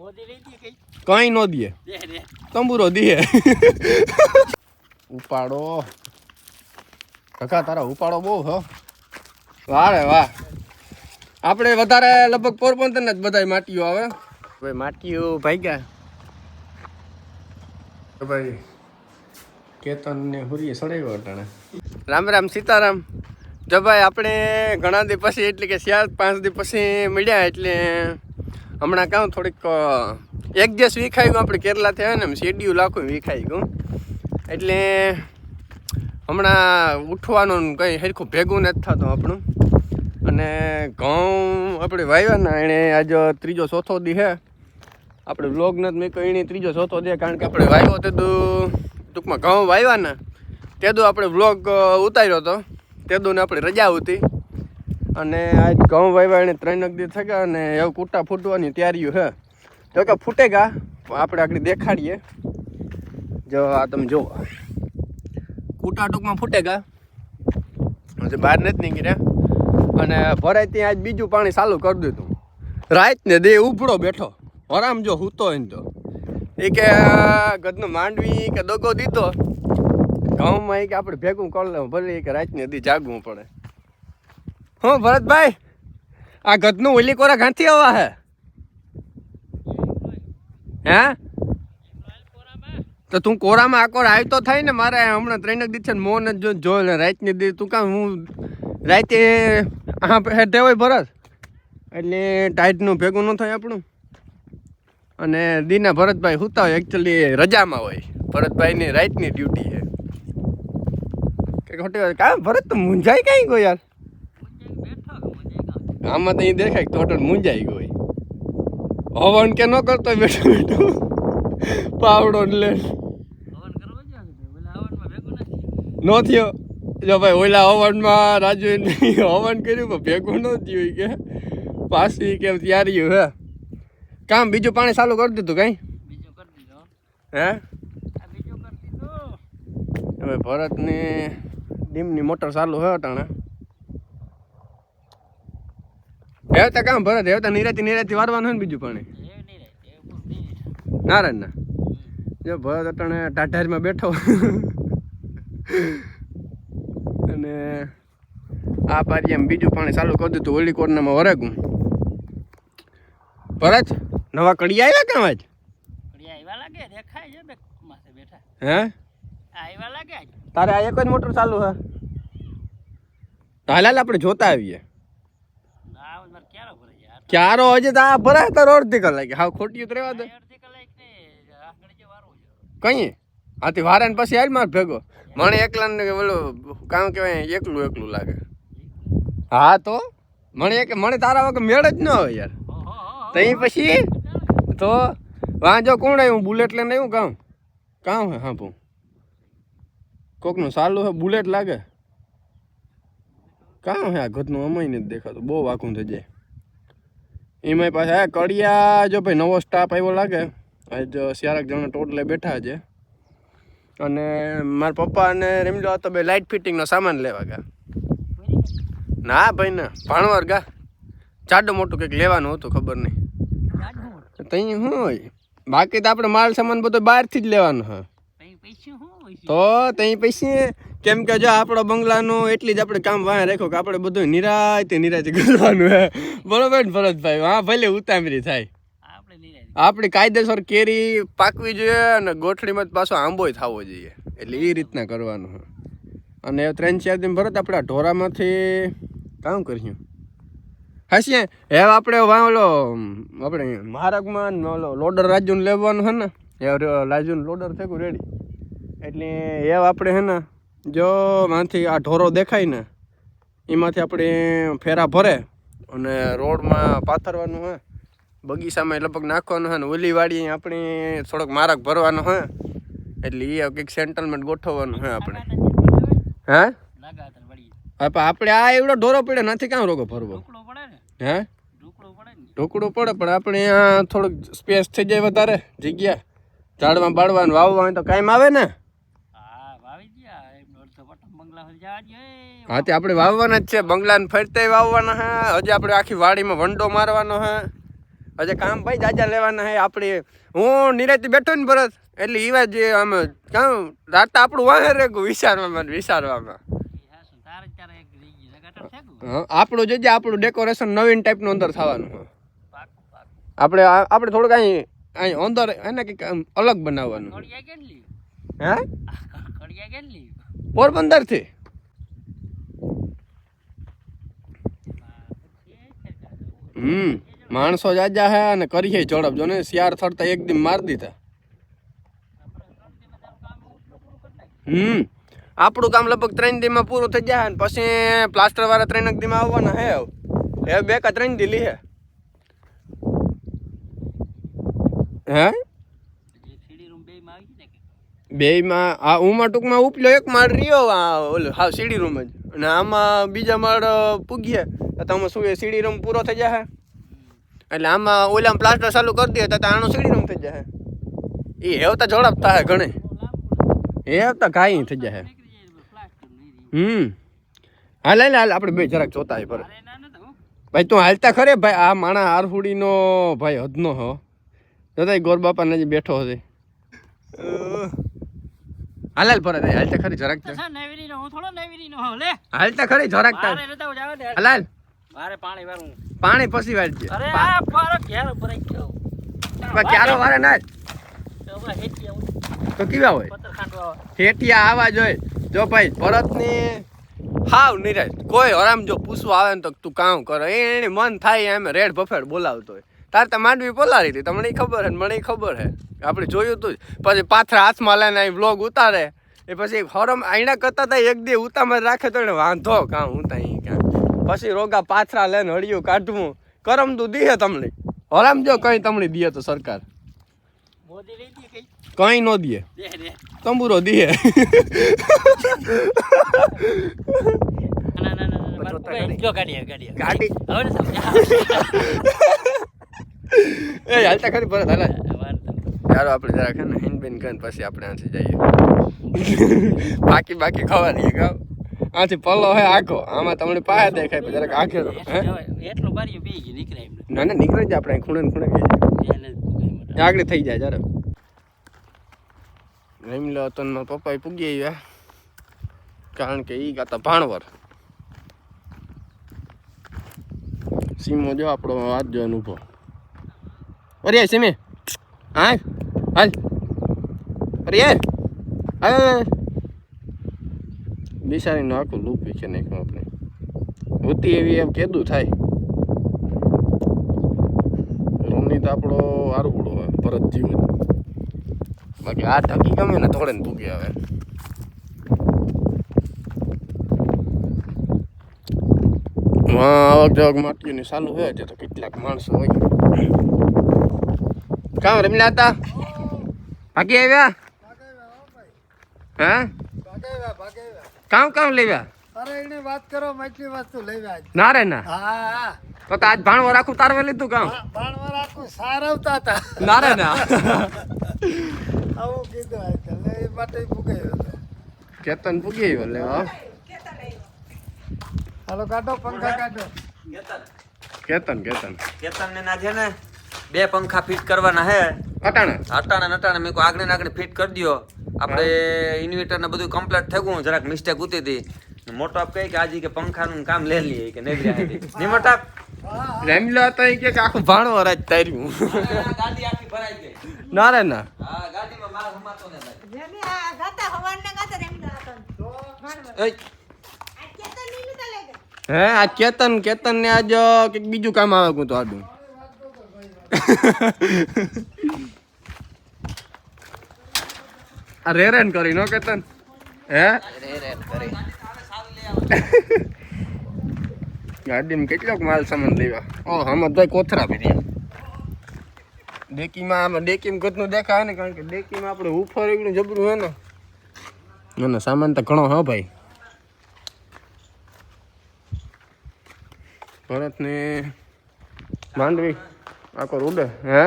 મોદી લઈ દી કઈ. કઈ નો દે. તંબુરો દે. ઉપાડો. કાકા તારા ઉપાડો બહુ હો. વાહ રે વાહ. આપણે વધારે લગભગ પોરબંદર જ બધા માટીઓ આવે. ભાઈ માટીઓ ભાગ્યા. તો ભાઈ કેતન ને હુરીએ સડાવ્યો અટાણે. રામ રામ સીતારામ. જો ભાઈ આપણે ઘણા દી પછી એટલે કે ચાર પાંચ દી પછી મળ્યા એટલે હમણાં કાં થોડીક એક દિવસ વિખાઈ ગયું આપણે કેરલા થયા ને શેડ્યુલ આખું વિખાઈ ગયું. એટલે હમણાં ઉઠવાનું કંઈ સરખું ભેગું નથી થતું આપણું. અને ઘઉં આપણે વાવ્યા ને એણે આજે ત્રીજો ચોથો દી હે. આપણે વ્લોગ નથી મેં કહ્યું ત્રીજો ચોથો દે કારણ કે આપણે વાવ્યો તે ટૂંકમાં ઘઉં વાવ્યા ને તે આપણે વ્લોગ ઉતાર્યો હતો તે આપણે રજા હતી. અને આજ ઘઉં વાવ્યા એને ત્રણ નગદી થયા અને એવું કૂટા ફૂટવાની તૈયારીઓ છે. તો કે ફૂટેગા, આપણે આગળ દેખાડીએ. જો આ તમે જુઓ. કૂટા ટૂંકમાં ફૂટેગા. હજી બહાર નથી નીકળ્યા. અને ભરાય ત્યાં આજ બીજું પાણી ચાલુ કરી દીધું રાત ને દે ઉપડો બેઠો. હરામ જો હૂતો હોય ને તો. એ કે ગદનો માંડવી કે દગો દીધો. ઘઉંમાં એ કે આપણે ભેગું કરી લેવું. ભલે એ કે રાતની દી જાગવું પડે. હું, ભરતભાઈ, આ ગદનું ઓલી કોરા ગાંથી આવવા હે? હે? તો તું કોરામાં આકોર આવી તો થાય ને, મારે હમણાં ત્રણ જ દિવસે મોન જ જોયો ને રાતની દી તું કામ, હું રાતે હા હેઠે હોય ભરત. એટલે ટાઈટનું ભેગું ન થાય આપણું. અને દીના ભરતભાઈ સુતા હોય એકચ્યુઅલી રજામાં હોય. ભરતભાઈની રાતની ડ્યુટી છે. કે ખોટી વાત કાં ભરત, તો મૂંઝાય કાંઈ ગયો યાર? આમાં તો અહીં દેખાય તો ટોટલ મૂંઝાઈ ગયો હવન કે ન કરતો બેઠો બેઠો. પાવડો ને લે. હવન કરવા ઓલા હવનમાં ભેગું નથી. ન થયો. જો ભાઈ ઓલા હવનમાં રાજુ હવન કર્યું પણ ભેગું ન થયું કે. પાછી કેમ તૈયારી હે. કામ બીજું પાણી ચાલુ કરી દીધું કઈ? હે. હવે ભરતની ડીમની મોટર ચાલુ હે અટાણે. હેવતા કામ ભરત દેવતા નિરાતી નિરાતી વારવાનું હોય ને બીજું પાણી. નારાયણ ના જો ભરત અટાણે ટાટારીમાં બેઠો. અને આ પારી એમ બીજું પાણી ચાલુ કરી દીધું ઓલી કોર્નામાં વરેગું. ભરત નવા કડી આવ્યા કે આજ? હે? તારે આ એક જ મોટર ચાલુ હે? હાલ આપણે જોતા આવીએ ના મારે ક્યારે ભરે યાર ક્યારો હજી તો આ ભરાય તારો અડધી કલાક. હા ખોટી તો રહેવા દે. કઈ? આથી વારે ને પછી હાલ માર ભેગો. મને એકલા ને ઓલું કામ કહેવાય એકલું એકલું લાગે. હા તો? મને એક મને તારા વગર મેળ જ ન હોય યાર. તઈ પછી? તો વાંજો કોણ આવ્યું? બુલેટ લઈને આવ્યું કામ? કામ હે હા ભૂ. કોકનું સારું હે બુલેટ લાગે. કામ હે આ ઘરનું અમાય નથી દેખાતું. બહુ વાકું થઈ જાય. એમાંય પાછા કડિયા જો ભાઈ નવો સ્ટાફ આવ્યો લાગે આજ સિયારક જણા ટોટલે બેઠા છે. અને મારા પપ્પા અને રેમલો હતો બે લાઇટ ફિટિંગનો સામાન લેવા ગયા. ના ભાઈ ના ભાણવાર ગા જાડું મોટું કંઈક લેવાનું હતું ખબર નહીં. તઈ શું હોય? બાકી તો આપણે માલ સામાન બધો બહારથી જ લેવાનો હા હોય? તો તઈ પછી કેમ કે જો આપણો બંગલાનું એટલી જ આપણે કામ વાંહે રાખ્યો કે આપણે બધું નિરાયતે નિરાયતે કરવાનું હે. બરોબર ને ભરતભાઈ? હા ભલે ઉતામરી થાય. આપણે કાયદેસર કેરી પાકવી જોઈએ અને ગોઠડીમાં જ પાછો આંબોય થવો જોઈએ. એટલે એ રીતના કરવાનું અને ત્રણ ચાર દિન ભરત આપણે ઢોરામાંથી કામ કર્યું હશે હે આપણે વાંલો આપણે મહારાગમાં ઓલો લોડર રાજુને લેવાનું હે ને? એ રાજુનું લોડર થયું રેડી એટલે એ આપણે હે ને જો માંથી આ ઢોરો દેખાય ને એમાંથી આપણે ફેરા ભરે અને રોડમાં પાથરવાનું હે. બગીચામાં લગભગ નાખવાનું હે ને ઓલી વાડી આપણે થોડોક મારક ભરવાનો હે. એટલે એ કંઈક સેન્ટલમેન્ટ ગોઠવવાનું હે આપણે. હે? હા પણ આપણે આ એવડો ઢોરો પડે નથી કામ રોગો ભરવો? પડે હે? ઢોકળો પડે પડે પણ આપણે થોડુંક સ્પેસ થઈ જાય વધારે જગ્યા. ઝાડમાં બાળવાનું વાવવા હોય તો કાંઈ આવે ને હા વાવી ગયા એમ અડધો પટમ બંગલા સુધી જવા દે હા તે આપણે વાવવાના જ છે. બંગલાને ફરતે વાવવાના હે. હજી આપણે આખી વાડીમાં વંડો મારવાનો હે. હજે કામ ભાઈ જાજા લેવાના હે. આપણે હું નિરાતી બેઠો ને ભરત. એટલે ઈવા જે આમ કામ રાત આપણું વાહે રે વિચારવામાં વિચારવામાં. તારે જ આપણું જોજે આપણું ડેકોરેશન નવીન ટાઈપનું અંદર થવાનું. આપણે આપણે થોડુંક અહીં અહીં અંદર એને કંઈક અલગ બનાવવાનું? હે? પોરબંદરથી હમ, માણસો જાજા હે અને કરીએ ઝડપ. જો ને શિયાર થડતા એક દિન માર દીધા. હમ, આપણું કામ લગભગ ત્રણ દીમાં પૂરું થઈ જાય પછી પ્લાસ્ટર વાળા ત્રણ દીમાં આવવાના હે હવે બે કા ત્રણ દી હે. હે? કે? બેયમાં, આ ઉમાં ટૂંકમાં ઉપલ્યો એક માળ રહ્યો ઓલો હા સીડી રૂમ જ. અને આમાં બીજા માળ પૂગીએ. તો તમે શું સીડી રૂમ પૂરો થઈ જાય એટલે આમાં ઓલા પ્લાસ્ટર ચાલુ કરી દે તો આનો સીડી રૂમ થઈ જાય એ હેવતા ઝડપ થાય ઘણે. હેવતા કાંઈ થઈ નહીં હમ. હાલ હાલ હાલ, આપણે બે જરાક જોતા પર. ભાઈ, તું હાલતા ખરે? ભાઈ, આ માણા હારહુડીનો ભાઈ હદનો હો. જોતા ગોર બાપા નજી બેઠો હશે. હાલ હાલ પર હાલતા ખરી જરાક તો છે નેવીરીનો, હું થોડો નેવીરીનો નો લે. હાલતા ખરી જરાક તાર મારે નતા જાવા દે. હાલ. હાલ મારે પાણી વારું પાણી પછી વાળજે અરે આ પર ક્યારે ઉપર ગયો? પણ ક્યારો વારે ના તો. તો કેવા હોય? પથ્થર ખાંડવા આવે. ઠેઠિયા આવા જોઈએ જો ભાઈ ભરતને હાવ નિરાશ. કોઈ હરામ જો પૂછવા આવે ને તો તું કામ કરો. એને મન થાય એમ રેડ બફેડ બોલાવતો હોય. તાર તો માંડવી બોલાવી હતી. તમને ખબર હે મને ખબર હે. આપણે જોયું તું જ. પછી પાથરા હાથમાં લઈને અહીં વ્લોગ ઉતારે. એ પછી હરમ આઈના કરતા તા એક દી ઉતામાં રાખે તો એને વાંધો કાં હું ત્યાં કાં. પછી રોગા પાથરા લઈને હળિયું કાઢવું. કરમ તું દીહે તમને. હરામ જો કઈ તમને દીએ તો સરકાર. કઈ? નો દીએ દે. તંબુરો દીએ ગાડી. એ હાલતા ખરી પર હાલા. ચાલો આપણે જરા ખાને હિન બેન કરીને પછી આપણે આથી જઈએ. બાકી બાકી ખબર નહીં ગાવ આથી પલ્લો હે આખો. આમાં તમને પાયા દેખાય પણ જરાક આખે એટલું- બારી બી બેહી નીકળે ના ના નીકળી જાય આપણે ખૂણે ખૂણે ગઈ જ. આગળ થઈ જાય જરા રમીલો હતો ને મારા પપ્પા પૂગી આવ્યા કારણ કે એ ગાતા ભાણવર. સીમો જો આપણો હાથ જો ઊભો. અરે સીમે. હા હાલ. અરે હાલ બિચારીનું આખું લૂપી છે નાખ્યું આપણે. હોતી એવી એમ કેદું થાય. રોમની તો આપણો આરુડો હોય ભરત જીવ બાકી આ ઢકી ગમે ને થોડે ને ભૂગી આવે. આવક જાવક માટીની ચાલુ હોય તે તો કેટલાક માણસો હોય. કામ રમીલા હતા? ભાગી આવ્યા? હા? કામ કામ લેવ્યા. ના રે ના તો આજ ભાણવો રાખું તારવે લીધું કામ? ભાણવર આખું સારવતા હતા ના રે ના આવું કીધું માટે ભૂગાયો કેતન પૂગી આવ્યો હાલો કાઢો પંખા કાઢો. કેતન. કેતન કેતન. ને ના છે ને બે પંખા ફિટ કરવાના હે. અટાણે. અટાણે ને અટાણે મેં કહું આગળ ને આગળ ફિટ કરી દો આપણે ઇન્વર્ટર ને બધું કમ્પ્લીટ થયું જરાક મિસ્ટેક ઉતી હતી. મોટો આપ કહે કે આજે કે પંખાનું કામ લઈ લઈએ કે નહીં લે નહીં મોટા રેમલો હતો એ કે આખું ભાણો રાજ તાર્યું. ગાડી આખી ભરાઈ ગઈ. ના રે ના. હા ગાડીમાં માલ હમાતો ને ભાઈ. જેને આ ગાતા હવારના ગાતા રેમડા હતા. એ બરાબર. આ કેતનની લીધા લઈ ગયા. હે, આ કેતન કેતન ને આજ કંઈક બીજું કામ આવે હું તો આડું. આ રેરેન કરી, નો કેતન? હે? રેરેન કરી ગાડીમાં કેટલોક માલ સામાન લેવા. ઓ હમદભાઈ કોથરા ભરી ડેકીમાં આમાં ડેકીમાં ગતનું દેખાય ને, કારણ કે ડેકીમાં આપણે ઉફર એકલું જબરું હે ને. ના ના, સામાન તો ઘણો, હા, ભાઈ. ભરતને માંડવી. આખો રૂડે હે?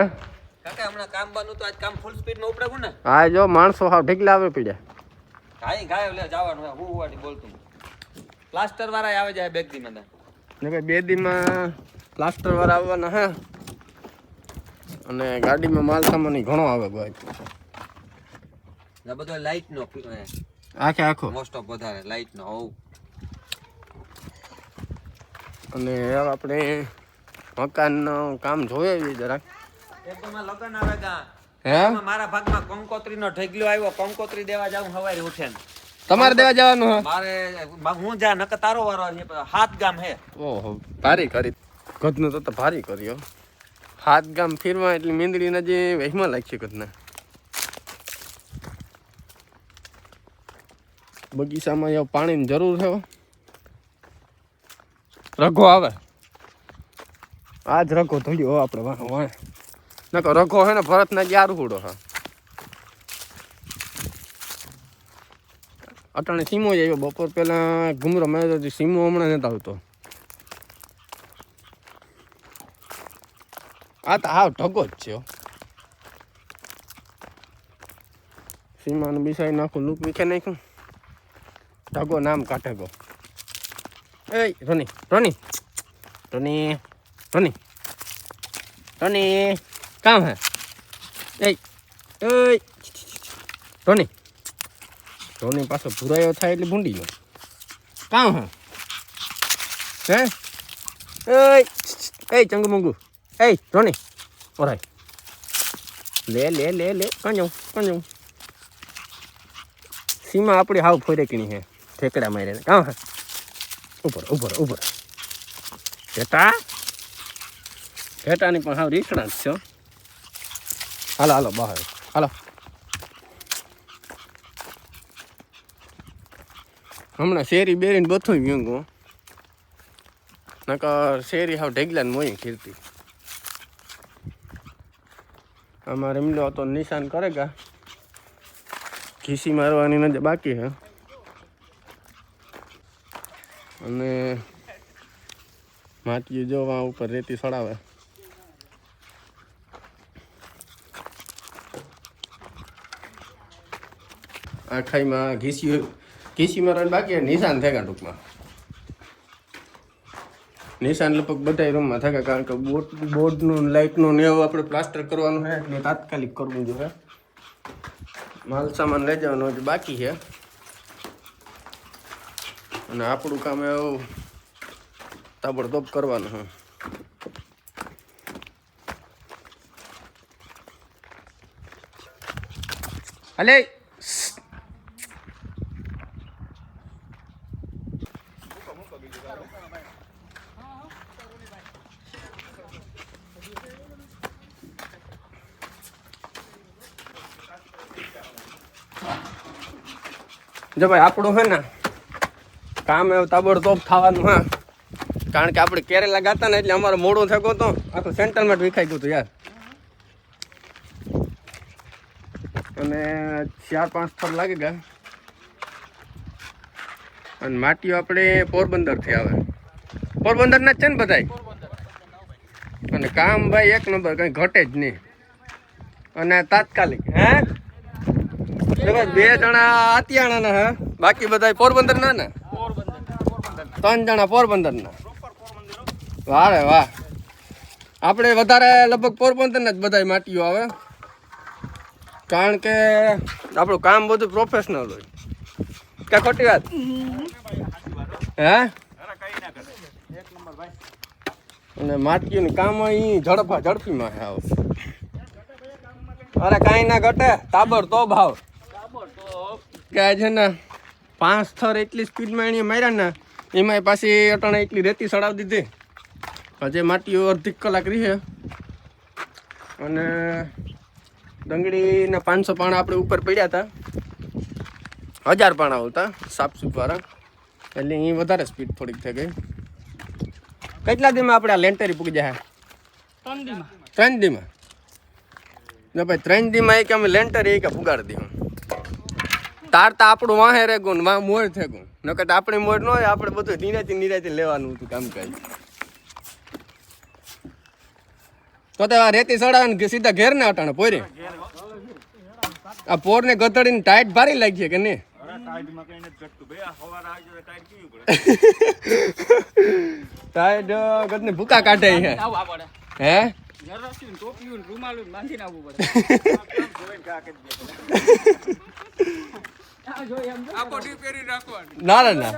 કાકા હમણાં કામ બનવું તો આજ કામ ફૂલ સ્પીડમાં ઉપડે ને હા જો માણસો હાવ ઢીકલા આવે પડ્યા. કાઈ ગાય લે જવાનું હે હું વાડી બોલતું પ્લાસ્ટર વાળા આવે જાય બેગ દી મને. ને ભાઈ બે દીમાં પ્લાસ્ટર વાળા આવવાના હે? અને ગાડીમાં માલ સામાન ઘણો આવે ભાઈ. ને બધો લાઈટ નો આખે આખો? મોસ્ટ ઓફ વધારે લાઈટ નો હોવ અને હવે આપણે મકાનનું કામ જોઈએ જરાક. તો આવે હે? મારા ભાગમાં કંકોત્રીનો ઢગલો આવ્યો. કંકોત્રી દેવા જાઉં હવારે ઉઠે તમારે દેવા જવાનું હે? મારે હું જા નક તારો વારો છે. હાથ ગામ હે. ઓહો ભારી કરી. ગધનું તો ભારી કર્યો હાથ ગામ ફીરવા એટલે મીંદડીના જે વહેમાં લાગશે ઘટના બગીચામાં એવું પાણીની જરૂર છે. રઘો આવે. આજ રઘો ધૂંડ્યો આપણે વાહ વાહ. નકો રઘો હે ને ભરતના યાર રૂડો હા. અટાણે સીમો જ આવ્યો બપોર પહેલાં ઘુમરો મેં તો સીમો હમણાં નથી આવતો. આ તો હાવ ઢગો જ છે. સીમાનું બિસાઈ નાખું લૂક વીખે નાખ્યું? ઢગો નામ કાઢે ગો. એ રોની રોની રોની રોની રોની કામ હે એ એ રોની રોની પાછો ભૂરાયો થાય એટલે ભૂંડી ગયો કામ હે હે એ એ ચંગુ મંગુ એ રોની ઓરાય લે લે લે લે કાં જાઉં કાં જાઉં સીમા આપણી હાવ ફોરે કીણી હે ઠેકડા મારે કાં હે ઉપર ઉપર ઉપર ઘેટા? ઘેટાની પણ હાવ રીસણા જ છો હાલો હાલો, બહાર હાલો. હમણાં શેરી બેરીને ગયું હું નકર શેરી હાવ ઢેગલા ને મોઈ ખીરતી. અમારે એમલો તો નિશાન કરે કા ઘીસી મારવાની નજર બાકી હે. અને માટીઓ જોવા ઉપર રેતી સડાવે આ ખાઈમાં ઘીસી ઘીસી મારવાની બાકી નિશાન થયા ટૂંકમાં. નિશાન લગભગ બધા રૂમમાં થાય કારણ કે બોટ બોર્ડનું લાઇટનું ને એવું આપણે પ્લાસ્ટર કરવાનું છે, એટલે તાત્કાલિક કરવું જોઈએ. માલ સામાન લઈ જવાનો બાકી છે. અને આપણું કામ એવું તાબડતોબ કરવાનું છે. હલે જો ભાઈ આપણું હે ને કામ એવું તાબડતોબ થવાનું હા. કારણ કે આપણે કેરેલા ગાતા ને એટલે અમારે મોડું થયું તો આખું સેન્ટલમેન્ટ વિખાઈ ગયું હતું યાર. અને ચાર પાંચ સ્થળ લાગી ગયા. અને માટીઓ આપણે પોરબંદરથી આવે. પોરબંદરના જ છે ને બધાય? અને કામ ભાઈ એક નંબર કંઈ ઘટે જ નહીં. અને તાત્કાલિક હે? બે જણા આતિયાણાના હે? બાકી બધા પોરબંદર ના ને? ત્રણ જણા પોરબંદર ના વાહ. રે વાહ આપણે વધારે લગભગ પોરબંદર ના જ બધા માટીઓ આવે. કારણ કે આપણું કામ બધું પ્રોફેશનલ હોય. કે ખોટી વાત? હે? અને માટીઓનું કામ અહીં ઝડપા ઝડપીમાં છે આવું. અરે કાંઈ ના ઘટે, તાબર તો ભાવ. કે છે ને પાંચ થર એટલી સ્પીડમાં એને માર્યા ને એમાં પાછી અટાણે એટલી રેતી સડાવી દીધી. હજે માટીઓ અડધી કલાક રહી છે. અને ડંગળીના પાંચસો પાણા આપણે ઉપર પડ્યા હતા. હજાર પાણા આવતા સાપસૂપ વાળા એટલે એ વધારે સ્પીડ થોડીક થઈ ગઈ. કેટલા દીમાં આપણે આ લેન્ટરી પૂકી જાય? ત્રણ દીમાં. ને ભાઈ ત્રણ દીમાં એક અમે લેન્ટર એક પુગાડી દીધું. તાર તો આપણું વાહે રે ગુણ વાહ મોર છે ગુણ નકર આપણે મોર ન હોય, આપણે બધું નિરાતી નિરાતી લેવાનું હતું કામ કાજ. તો તે આ રેતી સડાવે સીધા ઘેર ને અટાણે પોરે. આ પોર ને ગતડીને ટાઈટ ભારી લાગી કે નહીં? ગધને ભૂકા કાઢે છે. હે. ના ના ના.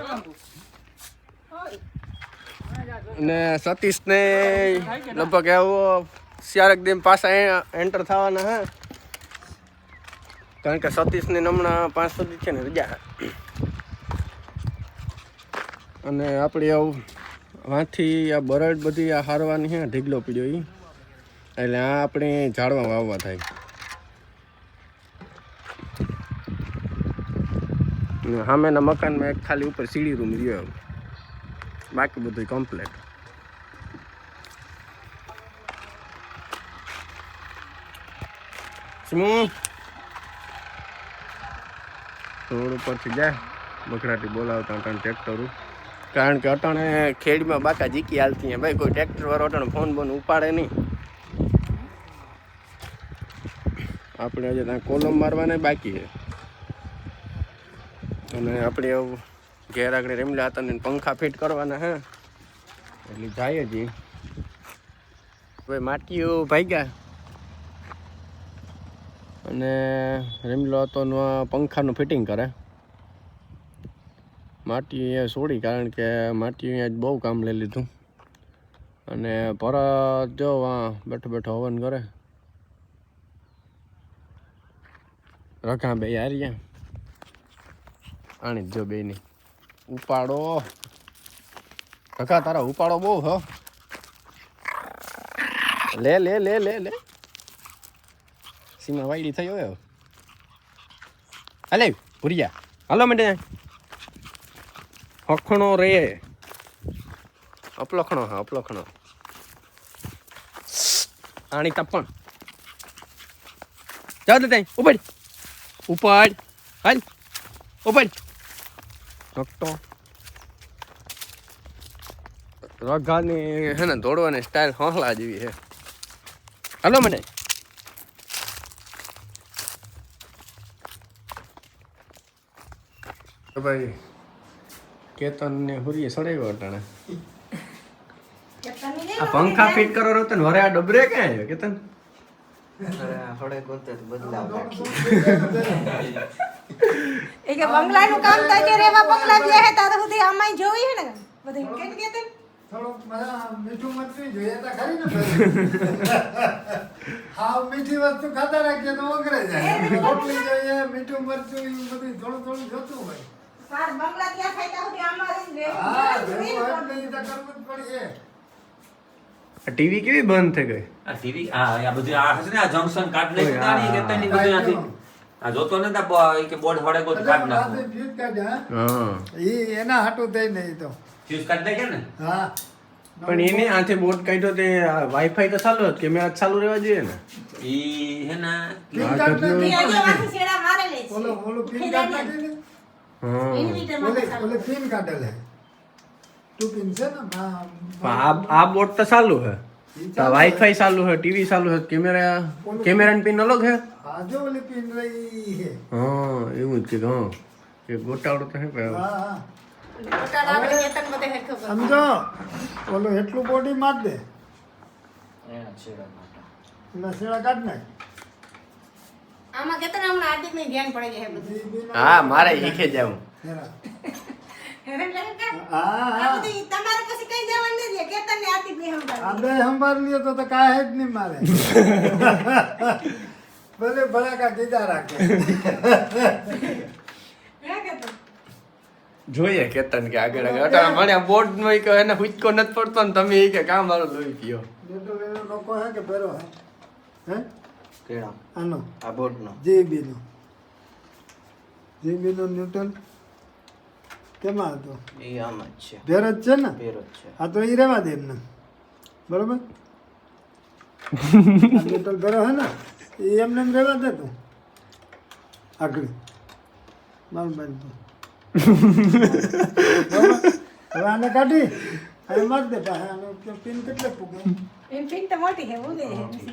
ને સતીશને લગભગ એવો ચારક દેમ પાછા એન્ટર થવાના હે. કારણ કે સતીશને હમણાં પાંચ સુધી છે ને રજા અને આપણે આવું વાંથી આ બરડ બધી આ હારવાની છે ઢીગલો પીડ્યો ઈ. એટલે આ આપણે ઝાડવા વાવવા થાય. સામેના મકાનમાં એક ખાલી ઉપર સીડી રૂમ રહ્યો બાકી બધું કમ્પ્લેટ રોડ ઉપરથી જાય. બગડાટી બોલાવતા અટાણે ટ્રેક્ટર કારણ કે અટાણે ખેડમાં બાકા જીકી હાલતી ભાઈ કોઈ ટ્રેક્ટર વાળો અટાણે ફોન બોન ઉપાડે નહીં. આપણે હજી ત્યાં કોલમ મારવાને બાકી છે. અને આપણે એવું ઘેર આગળ રેમલા હતા ને પંખા ફિટ કરવાના, હે. એટલે જાય જ ભાઈ માટીઓ ભાગ્યા. અને રેમલો હતો પંખાનું ફિટિંગ કરે. માટી અહીંયા છોડી કારણ કે માટી અહીંયા જ બહુ કામ લઈ લીધું. અને પરત જો આ બેઠો બેઠો હવન કરે. રખા બે યારિયા આણી જો બે ની ઉપાડો. કાકા, તારા ઉપાડો બહુ, હો. લે લે લે લે લે. સીમા વાયડી થઈ હોય હાલે, ભૂરિયા. હાલો, મંડે. હખણો રે. અપલખણો, હા, અપલખણો. આણી તપણ જાવ દે ત્યાં ઉપાડ. ઉપાડ. હાલ. ઉપાડ. નકટો રઘાની હે ને દોડવાની સ્ટાઇલ હોંસલા જેવી છે હાલો મને. ભાઈ કેતન ને હુરીએ સડાવ્યો અટાણે. આ પંખા ફિટ કરો રહો ને વરે આ ડબરે ક્યાં આવ્યો કેતન? એ કે બંગલાનું કામ તો અત્યારે એવા બંગલા જે હે તાર સુધી આમાંય જોઈ હે ને? બધું કેમ કે તે? થોડો મને મીઠું મરચું જોઈએ તો ખરી ને હા મીઠી વસ્તુ ખાતા રાખીએ તો ઓગરે જાય. રોટલી જોઈએ મીઠું મરચું એ બધું થોડું થોડું જોતું હોય. સાર બંગલા ત્યાં થાય ત્યાં સુધી આમાં રહીને હા રહેવું જેવું હોય જોઈએ એટલે કરવું જ પડશે. ટીવી કેવી બંધ થઈ ગઈ? આ ટીવી આ આ બધું આ હશે ને આ જંકશન કાઢ લઈ કે આ- બધું આથી આ જોતો ને કે બોર્ડ હળે કો કાઢ નાખું. હા. ઈ એના હાટુ થઈ ને તો. ફ્યુઝ કાઢ નાખે ને? હા. પણ એને આથી બોર્ડ કાઢ્યો તે વાઈફાઈ તો ચાલુ જ કેમેરા ચાલુ રહેવા જોઈએ ને? ઈ હે ને ઓલો ઓલો પિન કાર્ડ નાખી ને? હા. ઓલે પિન કાઢેલે ટુ પિન છે ને? આ આ બોર્ડ તો ચાલુ હે. વાઈફાઈ ચાલુ છે ટીવી ચાલુ છે કેમેરા કેમેરા પિન અલગ છે? આજો જો પિન રહી છે. હા એવું જ કીધું હા. એ ગોટાળો તો હે ભાઈ હા. સમજો ઓલો એટલું બોડી માર દે. એટલે શેડા કાઢ નાખ. આમાં કેતન હમણાં ને ધ્યાન પડે છે બધું. ઈ બી ના- હા મારે શીખે જાવું ભલે ભલાકા કીધા રાખે. જોઈએ કેતન કે આગળ આગળ. અટાણે મને બોર્ડ નો એને હુચકો નથી પડતો ને તમે એ કે કામ વાળો લોહી પીઓ. બેટો એનો લોકો હે કે ભેરો હે? હે? આનો? આ બોર્ડનો. જીબી નો જીબી નો ન્યૂટન? કેમાં હતો? એ આમ જ છે. ભેરજ છે ને? ભેરજ છે. આ તો એ રહેવા દે એમને. બરોબર? આ ન્યૂટન ભેરો હે ને એ એમને એમ રહેવા દે તું. આગળ. મારું બેન તો. હવે આને કાઢી હવે માર દે પાછા આનો પિન કેટલે પૂગે એમ પિન તો મોટી હે છે